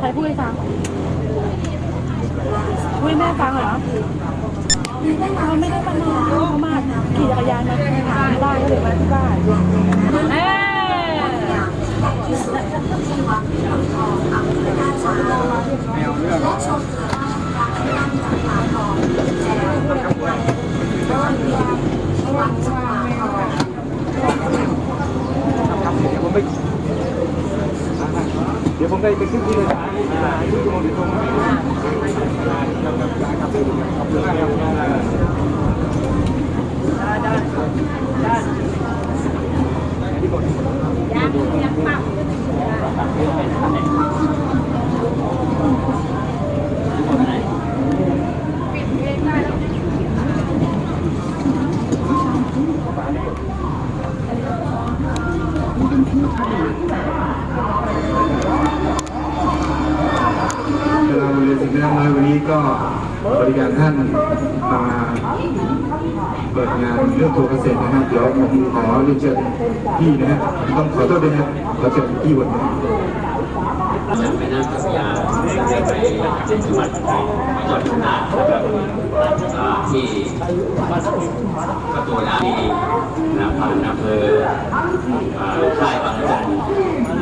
ใครพูดให้ฟังพูดให้แม่ฟังเหรอเขาไม่ได้มานอนเขามาขี่จักรยานมาหาที่บ้านก็เลยมาที่บ้านเอ้ยเดี๋ยวผม ไปไปขึ้นที่เลยนะที่ตรงที่ตรงขอบคุณมากครับเราเรียนสิ่งที่น้อยวันนี้ก็บริการท่านมา เปิดงานเรื่องทัวร์เกษตรนะครับเดี๋ยวผมขอเรียนเชิญพี่นะฮะต้องขอโทษด้วยนะขอเชิญพี่วันนี้จากแม่น้ำเจ้าพระยาไปจังหวัดจังหวัดน่านนะครับอ่าที่ประตูน้ำที่นะผ่านอำเภออ่าค่ายบางจันทร์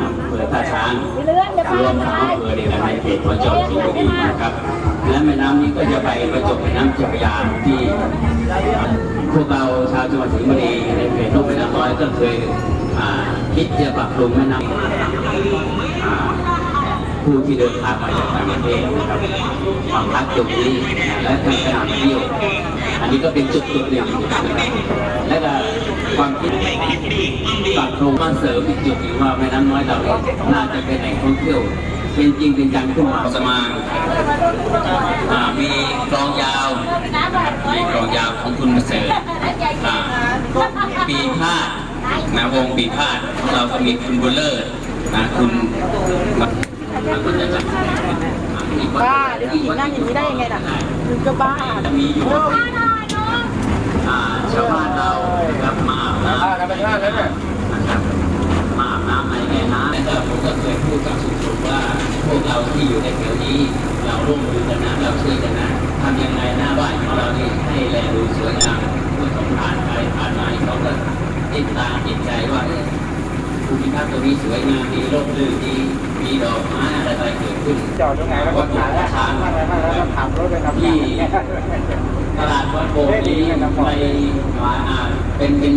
อำเภอท่าช้างรวมทั้งอำเภอในในเขตของจังหวัดสิงห์บุรีนะครับและแม่น้ำนี้ก็จะไปประจบแม่น้ำเจ้าพระยาที่ พวกเราชาวจังหวัดสิงห์บุรีในเขตนกแม่น้ำน้อยก็เคยคิดจะปรับปรุงแม่น้ำผู้ที่เดินทางมาจากต่างประเทศนะครับความรักตรงนี้และทางขนามเที่ยวอันนี้ก็เป็นจุดจุดหนึ่งนะครับและก็ความคิดปรับปรุงมาเสริมอีกจุดหนึ่งว่าแม่น้ำน้อยเราเนี่ยน่าจะเป็นแหล่งท่องเที่ยว เป็นจริงเป็นจังขึ้นมาสมางอ่ามีกลองยาวมีกลองยาวของคุณประเสริฐปีพาดนะวงปีพาดเราก็มีคุณบุญเลิศนะคุณบ้าเด็กผู้หญิงนั่งอย่างนี้ได้ยังไงล่ะคือก็บ้าจะมีอยู่ชาวบ้านเราครับมาอาบน้ำ ผมก็เคยพูดกับสุขๆว่า พวกเราที่อยู่ในแถวนี้ เราร่วมมือกันนะเราช่วยกันนะทำยังไงหน้าบ้านของเรานี่ให้แลดูสวยงามเมื่อเขาผ่านไปผ่านมาเขาก็ติดตาติดใจว่าเอ๊ะภูมิทัศน์ตรงนี้สวยงามดีร่มรื่นดีมีดอกไม้อะไรเกิดขึ้นจอดตรงไหนแล้วก็ถ่ายแล้วถ่ายแล้วก็ขับรถไปทำงานตลาดวัดโบกนี้ในมาอ่าเป็นเป็น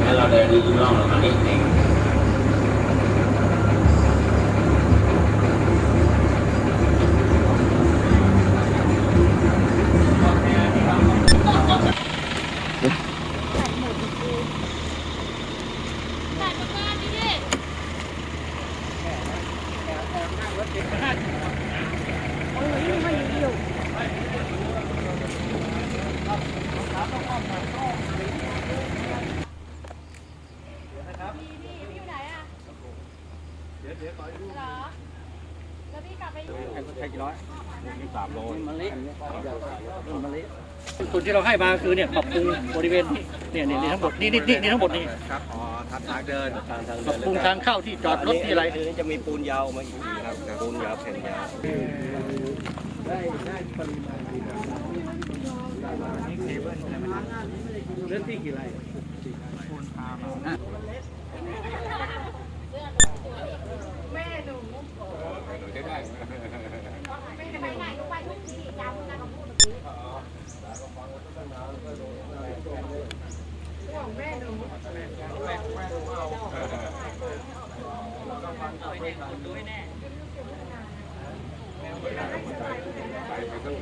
แล้วเราเดินดูร่องเรามานิดหนึ่งใส่ประกาศนี่ดิแถมนั่งรถเก๋ง ทุนที่เราให้มาคือเนี่ยปรับปรุงบริเวณเนี่ยเนี่ยทั้งหมดนี่นี่นี่ทั้งหมดนี่ครับอ๋อทางทางเดินปรับปรุงทางเข้าที่จอดรถที่อะไรนี้จะมีปูนยาวมาอีกครับปูนยาวแผ่นยาวได้ได้ปริมาณดีนะนี่เคเบิลรื่องที่กี่ไร่ปูนพาม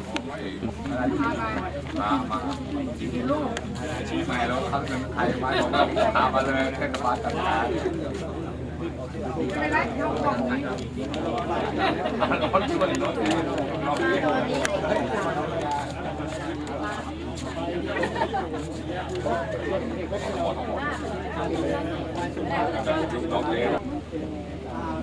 นเจี๊ยบชี้ใหม่แล้วทำเป็นใครมาบอกว่าตามมาเลยเทศบาลจัดการร้อนช่ว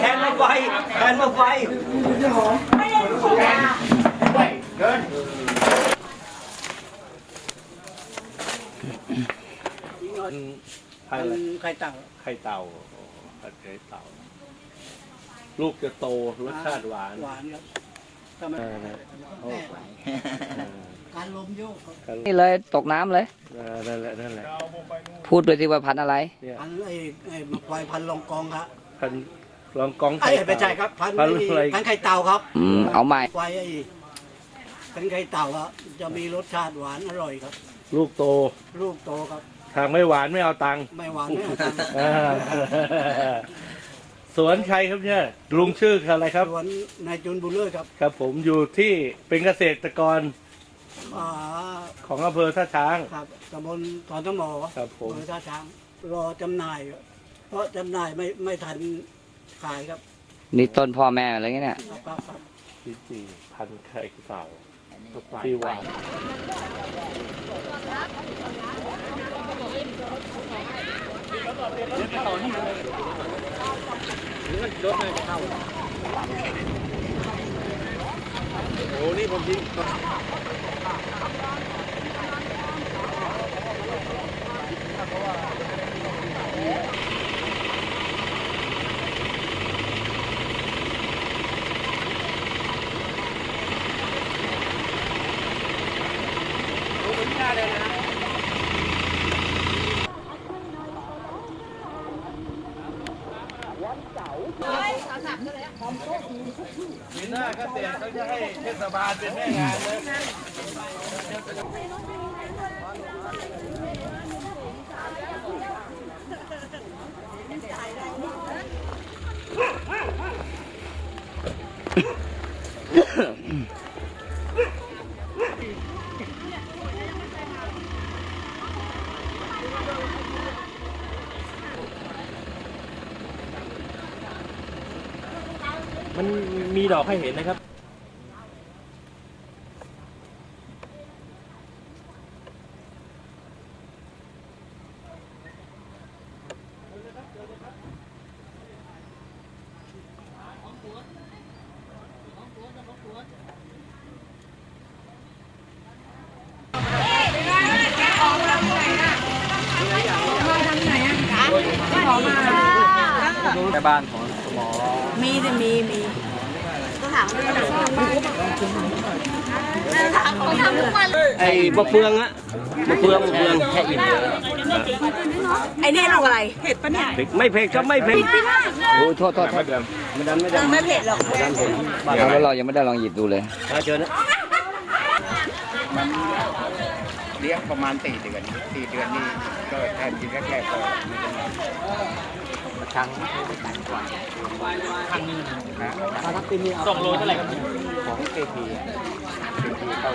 แทนมาไฟแทนมาไฟไม่ได้ถูกเงินไข่เต่าไข่เต่าไข่เต่า ลูกจะโตรสชาติหวานหวานครับโอ้การลมโยกนี่เลยตกน้ำเลยนั่นแหละนั่นแหละพูดด้วยสิว่าพันอะไรพันไอ้ไอ้ควายพันลองกองครับพัน ลองกองไอ้ไข่ไม่ใช่ครับพันพันไอ้อะไรพันไข่เต่าครับอืมเอาใหม่ควายไอ้พันไข่เต่าครับจะมีรสชาติหวานอร่อยครับ ลูกโตลูกโตครับ ทางไม่หวานไม่เอาตังค์ไม่หวานไม่เอาตังค์อ่าสวนใครครับเนี่ยลุงชื่ออะไรครับ สวนนายจุนบุญเลิศครับครับผมอยู่ที่เป็นเกษตรกรอ่าของอำเภอท่าช้าง ครับตำบลตอนตำหมอครับผม อำเภอท่าช้างรอจำหน่าย เพราะจำหน่ายไม่ไม่ทัน ขายครับนี่ต้นพ่อแม่อะไรเงี้ยเนี่ยครับครับครับที่สี่พันไข่เต่าที่หวานโอ้นี่ผมยิง ปีหน้าเกษตรเขาจะให้เทศบาลเป็นแม่งานเลย มันมีดอกให้เห็นนะครับ แม่บ้านข องหมอมีสิมีมีก็ถามว่าจะสร้างบ้านเขาทำทุกวันเลยไอ้มะเฟืองอะมะเฟืองมะเฟืองแค่อิ่มไอ้นี่ลูกอะไรเผ็ดปะเนี่ยไม่เผ็ดก็ไม่เผ็ดโอ้ยโทษโทษโทษไม่ดันไม่ดันไม่เผ็ดหรอกไม่ดันผมเอาแล้วเรายังไม่ได้ลองหยิบดูเลยมาเชิญนะเลี้ยงประมาณสี่เดือนสี่เดือนนี่ก็แทนกินแรกๆก็ ครั้งไม่ต่างกว่าครั้งนึงนะสองโลเท่าไหร่ครับของเอพีเอพีเขา